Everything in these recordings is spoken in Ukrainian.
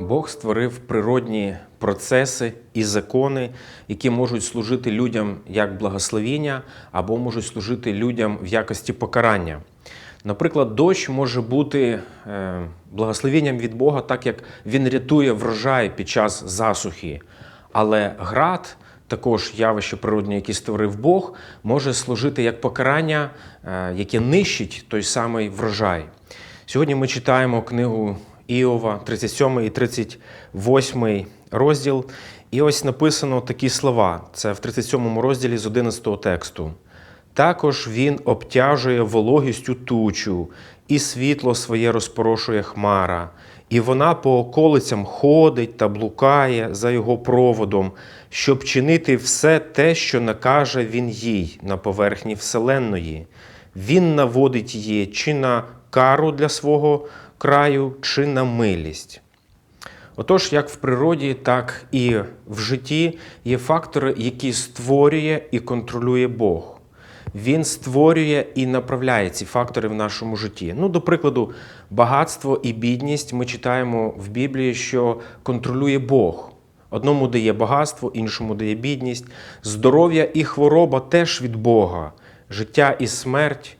Бог створив природні процеси і закони, які можуть служити людям як благословіння або можуть служити людям в якості покарання. Наприклад, дощ може бути е, благословенням від Бога, так як він рятує врожай під час засухи. Але град, також явище природне, яке створив Бог, може служити як покарання, е, яке нищить той самий врожай. Сьогодні ми читаємо книгу Іова, 37 і 38 розділ. І ось написано такі слова. Це в 37 розділі з 11 тексту. Також він обтяжує вологістю тучу, і світло своє розпорошує хмара, і вона по околицям ходить та блукає за його проводом, щоб чинити все те, що накаже він їй на поверхні вселенної. Він наводить її чи на кару для свого краю, чи на милість. Отож, як в природі, так і в житті є фактори, які створює і контролює Бог. Він створює і направляє ці фактори в нашому житті. Ну, до прикладу, багатство і бідність ми читаємо в Біблії, що контролює Бог. Одному дає багатство, іншому дає бідність. Здоров'я і хвороба теж від Бога, життя і смерть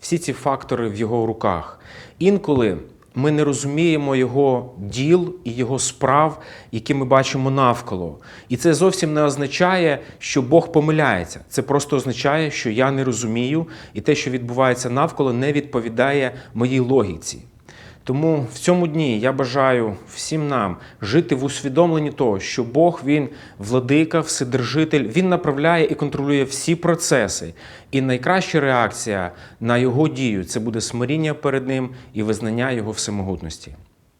всі ці фактори в його руках. Інколи ми не розуміємо його діл і його справ, які ми бачимо навколо. І це зовсім не означає, що Бог помиляється. Це просто означає, що я не розумію, і те, що відбувається навколо, не відповідає моїй логіці. Тому в цьому дні я бажаю всім нам жити в усвідомленні того, що Бог він владика, вседержитель, він направляє і контролює всі процеси. І найкраща реакція на його дію це буде смиріння перед ним і визнання його всемогутності.